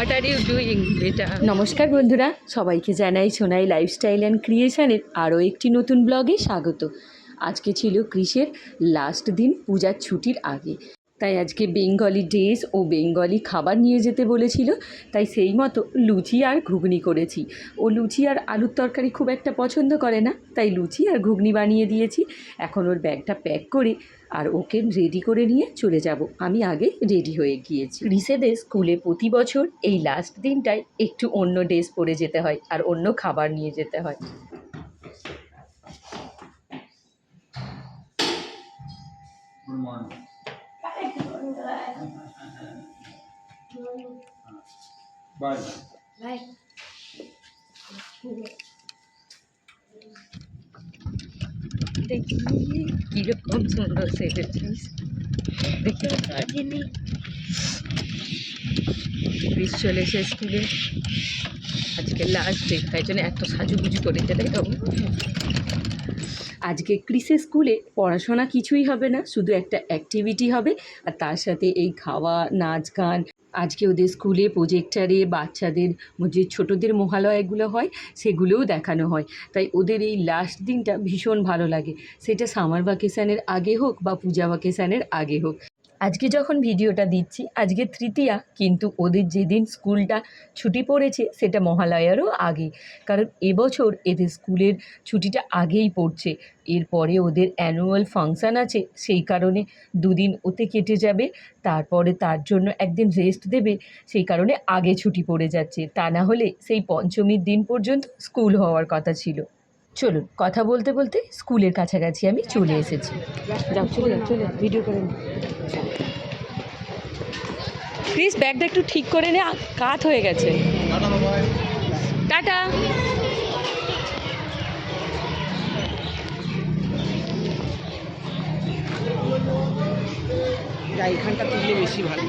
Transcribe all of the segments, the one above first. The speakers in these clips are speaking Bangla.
হোয়াট আর ইউ ডুইং বেটা নমস্কার বন্ধুরা, সবাইকে জানাই সোনাই লাইফস্টাইল অ্যান্ড ক্রিয়েশনের আরও একটি নতুন ব্লগে স্বাগত। আজকে ছিল ক্রিসের লাস্ট দিন, পূজার ছুটির আগে। তাই আজকে বেঙ্গলি ড্রেস ও বেঙ্গলি খাবার নিয়ে যেতে বলেছিল। তাই সেই মতো লুচি আর ঘুগনি করেছি। ও লুচি আর আলুর তরকারি খুব একটা পছন্দ করে না। তাই লুচি আর ঘুগনি বানিয়ে দিয়েছি। এখন ওর ব্যাগটা প্যাক করে আর ওকে রেডি করে নিয়ে চলে যাব। আমি আগে রেডি হয়ে গিয়েছি। রিসেদের স্কুলে প্রতি বছর এই লাস্ট দিনটায় একটু অন্য ড্রেস পরে যেতে হয় আর অন্য খাবার নিয়ে যেতে হয়। Good morning. Bye. দেখি কীরকম সুন্দর সেজেছিস দেখি ক্রিস চলে এসে স্কুলে আজকে লাস্ট ডে তাই জন্য এত সাজুগুজু করেছে তাই তো আজকে ক্রিসে স্কুলে পড়াশোনা কিছুই হবে না, শুধু একটা অ্যাক্টিভিটি হবে আর তার সাথে এই খাওয়া, নাচ, গান। আজকে ওদের স্কুলে প্রোজেক্টারে বাচ্চাদের যে ছোটোদের মহালয়গুলো হয়, সেগুলোও দেখানো হয়। তাই ওদের এই লাস্ট দিনটা ভীষণ ভালো লাগে। সেটা সামার ভ্যাকেশানের আগে হোক বা পূজা ভ্যাকেশানের আগে হোক। আজকে যখন ভিডিওটা দিচ্ছি, আজকে তৃতীয়া, কিন্তু ওদের যেদিন স্কুলটা ছুটি পড়েছে, সেটা মহালয়ারও আগে। কারণ এবছর এদের স্কুলের ছুটিটা আগেই পড়ছে। এরপরে ওদের অ্যানুয়াল ফাংশান আছে, সেই কারণে দুদিন ওতে কেটে যাবে, তারপরে তার জন্য একদিন রেস্ট দেবে, সেই কারণে আগে ছুটি পড়ে যাচ্ছে। তা না হলে সেই পঞ্চমীর দিন পর্যন্ত স্কুল হওয়ার কথা ছিল। চলুন, কথা বলতে বলতে স্কুলের কাছাকাছি আমি চলে এসেছি। প্লিজ ব্যাগটা একটু ঠিক করে নে কাত হয়ে গেছে। টাটা। এখানটা তুললে বেশি ভালো।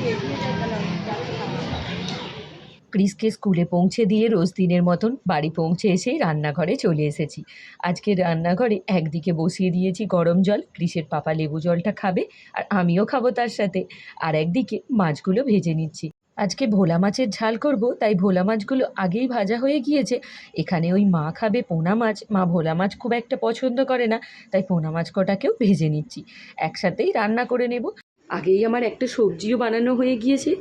ক্রিসকে স্কুলে পৌঁছে দিয়ে রোজ দিনের মতন বাড়ি পৌঁছে এসেই রান্নাঘরে চলে এসেছি। আজকে রান্নাঘরে একদিকে বসিয়ে দিয়েছি গরম জল ক্রিসের পাপা লেবু জলটা খাবে আর আমিও খাব তার সাথে। আর একদিকে মাছগুলো ভেজে নিচ্ছি। আজকে ভোলা মাছের ঝাল করব, তাই ভোলা মাছগুলো আগেই ভাজা হয়ে গিয়েছে। এখানে ওই মা খাবে পোনা মাছ। মা ভোলা মাছ খুব একটা পছন্দ করে না, তাই পোনা মাছ কটাকেও ভেজে নিচ্ছি। একসাথেই রান্না করে নেব। আগেই আমার একটা সবজিও বানানো হয়ে গিয়েছে।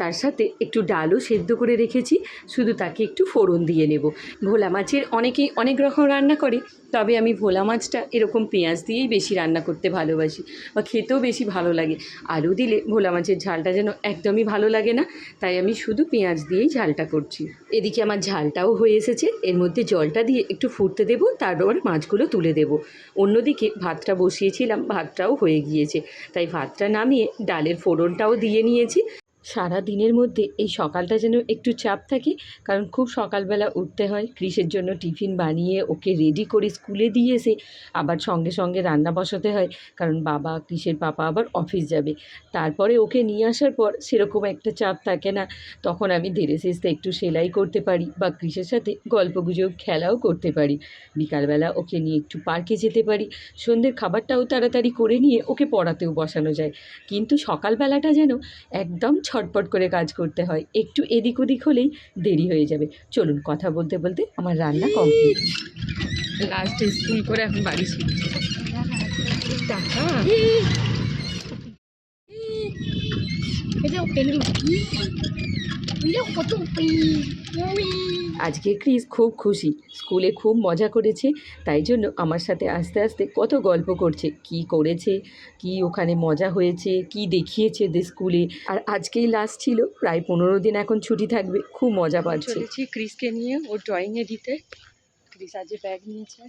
তার সাথে একটু ডালও সেদ্ধ করে রেখেছি, শুধু তাকে একটু ফোড়ন দিয়ে নেব। ভোলা মাছের অনেকেই অনেক রকম রান্না করে, তবে আমি ভোলা মাছটা এরকম পেঁয়াজ দিয়েই বেশি রান্না করতে ভালোবাসি বা খেতেও বেশি ভালো লাগে। আলু দিলে ভোলা মাছের ঝালটা যেন একদমই ভালো লাগে না, তাই আমি শুধু পেঁয়াজ দিয়েই ঝালটা করছি। এদিকে আমার ঝালটাও হয়ে এসেছে, এর মধ্যে জলটা দিয়ে একটু ফুটতে দেবো, তারপর মাছগুলো তুলে দেবো। অন্যদিকে ভাতটা বসিয়েছিলাম, ভাতটাও হয়ে গিয়েছে, তাই ভাতটা নামিয়ে ডালের ফোড়নটাও দিয়ে নিয়েছি। সারা দিনের মধ্যে এই সকালটা যেন একটু চাপ থাকে, কারণ খুব সকালবেলা উঠতে হয়। ক্রিসের জন্য টিফিন বানিয়ে ওকে রেডি করে স্কুলে দিয়ে এসে আবার সঙ্গে সঙ্গে রান্না বসাতে হয়, কারণ বাবা ক্রিসের পাপা আবার অফিস যাবে। তারপরে ওকে নিয়ে আসার পর সেরকম একটা চাপ থাকে না। তখন আমি ধীরে সিস্তে একটু সেলাই করতে পারি বা ক্রিসের সাথে গল্পগুজব, খেলাও করতে পারি। বিকালবেলা ওকে নিয়ে একটু পার্কে যেতে পারি। সন্ধ্যের খাবারটাও তাড়াতাড়ি করে নিয়ে ওকে পড়াতেও বসানো যায়। কিন্তু সকালবেলাটা যেন একদম ছটপট করে কাজ করতে হয় একটু এদিক ওদিক হলেই দেরি হয়ে যাবে চলুন কথা বলতে বলতে আমার রান্না কমপ্লিট লাস্ট স্কুল করে এখন বাড়ি ফিরছি টাকা আজকে ক্রিস খুব খুশি। স্কুলে খুব মজা করেছে তাই জন্য আমার সাথে আস্তে আস্তে কত গল্প করছে কি করেছে কি ওখানে মজা হয়েছে কি দেখিয়েছে ওদের স্কুলে। আর আজকেই লাস্ট ছিল প্রায় পনেরো দিন এখন ছুটি থাকবে খুব মজা পাচ্ছে। ক্রিসকে নিয়ে ও ড্রয়িংয়ে দিতে। ক্রিস আজকে ব্যাগ নিয়েছে।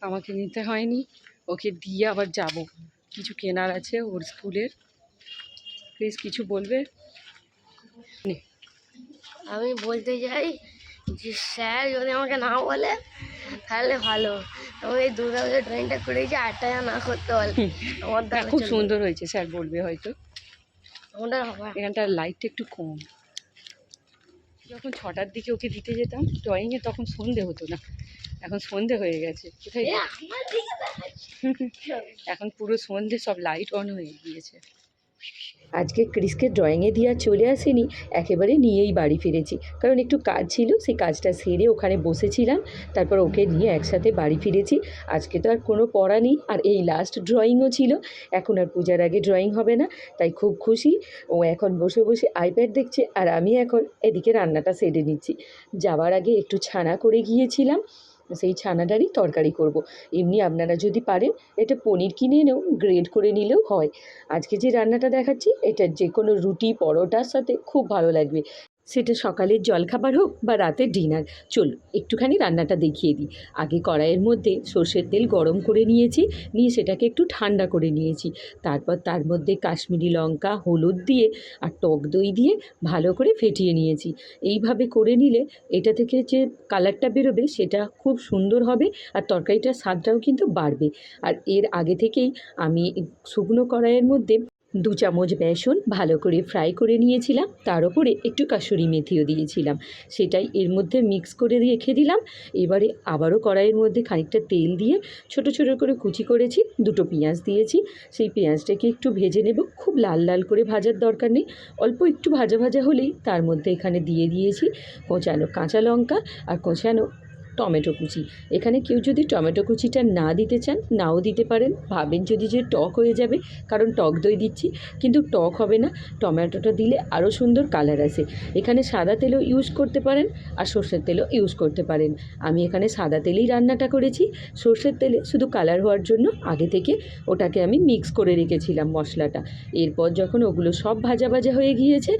আমাকে নিতে হয়নি ওকে দিয়ে আবার যাব। কিছু কেনার আছে ওর স্কুলের। ক্রিস কিছু বলবে? আমি বলতে চাই যে স্যার যদি আমাকে না বলে তাহলে ভালো। আমি এই দুর্গা পুজোর ড্রয়িংটা করেছি আটটা না করতে বলে আমার খুব সুন্দর হয়েছে স্যার বলবে হয়তো। আমাদের এখানটার লাইটটা একটু কম। যখন ছটার দিকে ওকে দিতে যেতাম ড্রয়িংয়ে তখন সন্ধে হতো না। এখন সন্ধে হয়ে গেছে। কোথায় আমার এখন পুরো সন্ধে সব লাইট অন হয়ে গিয়েছে। আজকে ক্রিসকে ড্রয়িংয়ে দিয়ে আর চলে আসেনি, একেবারে নিয়েই বাড়ি ফিরেছি। কারণ একটু কাজ ছিল, সেই কাজটা সেরে ওখানে বসেছিলাম, তারপর ওকে নিয়ে একসাথে বাড়ি ফিরেছি। আজকে তো আর কোনো পড়া নেই, আর এই লাস্ট ড্রয়িংও ছিল, এখন আর পূজার আগে ড্রয়িং হবে না, তাই খুব খুশি। ও এখন বসে বসে আইপ্যাড দেখছে, আর আমি এখন এদিকে রান্নাটা সেরে নিচ্ছি। যাওয়ার আগে একটু ছানা করে গিয়েছিলাম সেই ছানাটারই তরকারি করব। এমনি আপনারা যদি পারেন, এটা পনির কিনে এনেও গ্রেড করে নিলেও হয় আজকে যে রান্নাটা দেখাচ্ছি এটা যে কোনো রুটি, পরোটার সাথে খুব ভালো লাগবে সেটা সকালের জলখাবার হোক বা রাতের ডিনার। চলো একটুখানি রান্নাটা দেখিয়ে দিই। আগে কড়াইয়ের মধ্যে সর্ষের তেল গরম করে নিয়েছি, নিয়ে সেটাকে একটু ঠান্ডা করে নিয়েছি। তারপর তার মধ্যে কাশ্মীরি লঙ্কা, হলুদ দিয়ে আর টক দই দিয়ে ভালো করে ফেটিয়ে নিয়েছি। এইভাবে করে নিলে এটা থেকে যে কালারটা বেরোবে সেটা খুব সুন্দর হবে আর তরকারিটার স্বাদটাও কিন্তু বাড়বে। আর এর আগে থেকেই আমি শুকনো কড়াইয়ের মধ্যে দু চামচ বেসন ভালো করে ফ্রাই করে নিয়েছিলাম, তার উপরে একটু কাসুরি মেথিও দিয়েছিলাম। সেটাই এর মধ্যে মিক্স করে রেখে দিলাম। এবারে আবারও কড়াইয়ের মধ্যে খানিকটা তেল দিয়ে ছোট ছোট করে কুচি করেছি, দুটো পেঁয়াজ দিয়েছি। সেই পেঁয়াজটাকে একটু ভেজে নেব, খুব লাল লাল করে ভাজার দরকার নেই, অল্প একটু ভাজা ভাজা হলেই তার মধ্যে এখানে দিয়ে দিয়েছি কোঁচানো কাঁচা লঙ্কা আর কোঁচানো টমেটো কুচি। এখানে কেউ যদি টমেটো কুচিটা না দিতে চান, নাও দিতে পারেন। ভাবেন যদি যে টক হয়ে যাবে, কারণ টক দই দিচ্ছি, কিন্তু টক হবে না। টমেটোটা দিলে আরও সুন্দর কালার আসে। এখানে সাদা তেলও ইউজ করতে পারেন আর সর্ষের তেলও ইউজ করতে পারেন। আমি এখানে সাদা তেলেই রান্নাটা করেছি। সর্ষের তেলে শুধু কালার হওয়ার জন্য আগে থেকে ওটাকে আমি মিক্স করে রেখেছিলাম মশলাটা। এরপর যখন ওগুলো সব ভাজা ভাজা হয়ে গিয়েছে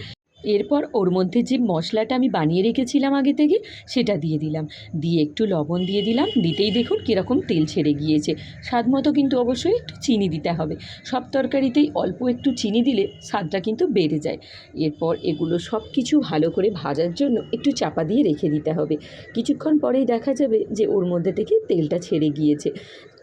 এরপর ওর মধ্যে যে মশলাটা আমি বানিয়ে রেখেছিলাম আগে থেকে, সেটা দিয়ে দিলাম। দিয়ে একটু লবণ দিয়ে দিলাম। দিতেই দেখুন কীরকম তেল ছেড়ে গিয়েছে। স্বাদ মতো কিন্তু অবশ্যই একটু চিনি দিতে হবে। সব তরকারিতেই অল্প একটু চিনি দিলে স্বাদটা কিন্তু বেড়ে যায়। এরপর এগুলো সব কিছু ভালো করে ভাজার জন্য একটু চাপা দিয়ে রেখে দিতে হবে। কিছুক্ষণ পরেই দেখা যাবে যে ওর মধ্যে থেকে তেলটা ছেড়ে গিয়েছে।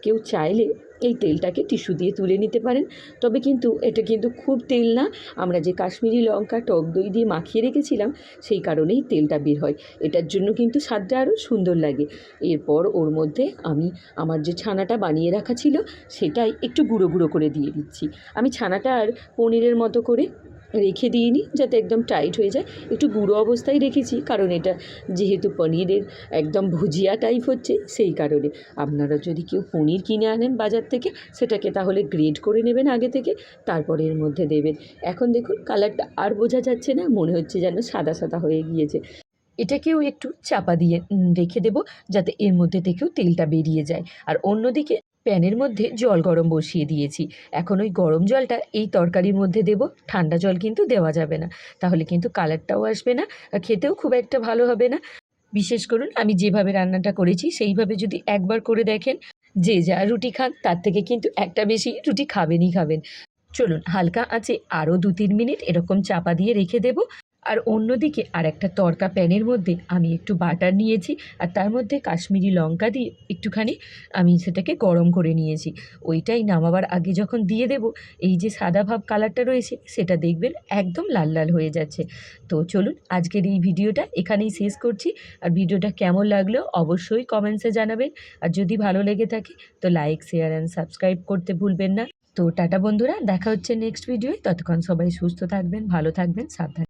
কেউ চাইলে এই তেলটাকে টিস্যু দিয়ে তুলে নিতে পারেন। তবে কিন্তু এটা কিন্তু খুব তেল না। আমরা যে কাশ্মীরি লঙ্কা টক দই দিয়ে মাখিয়ে রেখেছিলাম, সেই কারণেই তেলটা বের হয়। এটার জন্য কিন্তু স্বাদটা আরও সুন্দর লাগে। এরপর ওর মধ্যে আমি আমার যে ছানাটা বানিয়ে রাখা ছিল, সেটাই একটু গুঁড়ো গুঁড়ো করে দিয়ে দিচ্ছি। আমি ছানাটা আর পনিরের মতো করে রেখে দিইনি যাতে একদম টাইট হয়ে যায়। একটু গুঁড়ো অবস্থায় রেখেছি, কারণ এটা যেহেতু পনিরের একদম ভুজিয়া টাইপ হচ্ছে, সেই কারণে। আপনারা যদি কেউ পনির কিনে আনেন বাজার থেকে, সেটাকে তাহলে গ্রেড করে নেবেন আগে থেকে, তারপরে এর মধ্যে দেবেন। এখন দেখুন কালারটা আর বোঝা যাচ্ছে না, মনে হচ্ছে যেন সাদা সাদা হয়ে গিয়েছে। এটাকেও একটু চাপা দিয়ে রেখে দেবো, যাতে এর মধ্যে থেকেও তেলটা বেরিয়ে যায়। আর অন্যদিকে প্যানের মধ্যে জল গরম বসিয়ে দিয়েছি। এখন ওই গরম জলটা এই তরকারির মধ্যে দেব। ঠান্ডা জল কিন্তু দেওয়া যাবে না। তাহলে কিন্তু কালারটাও আসবে না, আর খেতেও খুব একটা ভালো হবে না। বিশেষ করুন, আমি যেভাবে রান্নাটা করেছি, সেইভাবে যদি একবার করে দেখেন, যে যা রুটি খান, তার থেকে কিন্তু একটা বেশি রুটি খাবেনই খাবেন। চলুন, হালকা আছে, আরও দু তিন মিনিট এরকম চাপা দিয়ে রেখে দেব। আর অন্যদিকে আর একটা তড়কা প্যানের মধ্যে আমি একটু বাটার নিয়েছি, আর তার মধ্যে কাশ্মীরি লঙ্কা দিয়ে একটুখানি আমি সেটাকে গরম করে নিয়েছি। ওইটাই নামাবার আগে যখন দিয়ে দেব, এই যে সাদা ভাব কালারটা রয়েছে, সেটা দেখবেন একদম লাল লাল হয়ে যাচ্ছে। তো চলুন আজকের এই ভিডিওটা এখানেই শেষ করছি, আর ভিডিওটা কেমন লাগল অবশ্যই কমেন্টসে জানাবেন, আর যদি ভালো লেগে থাকে তো লাইক, শেয়ার অ্যান্ড সাবস্ক্রাইব করতে ভুলবেন না। তো টাটা বন্ধুরা, দেখা হচ্ছে নেক্সট ভিডিওয়, ততক্ষণ সবাই সুস্থ থাকবেন, ভালো থাকবেন, সাবধানে।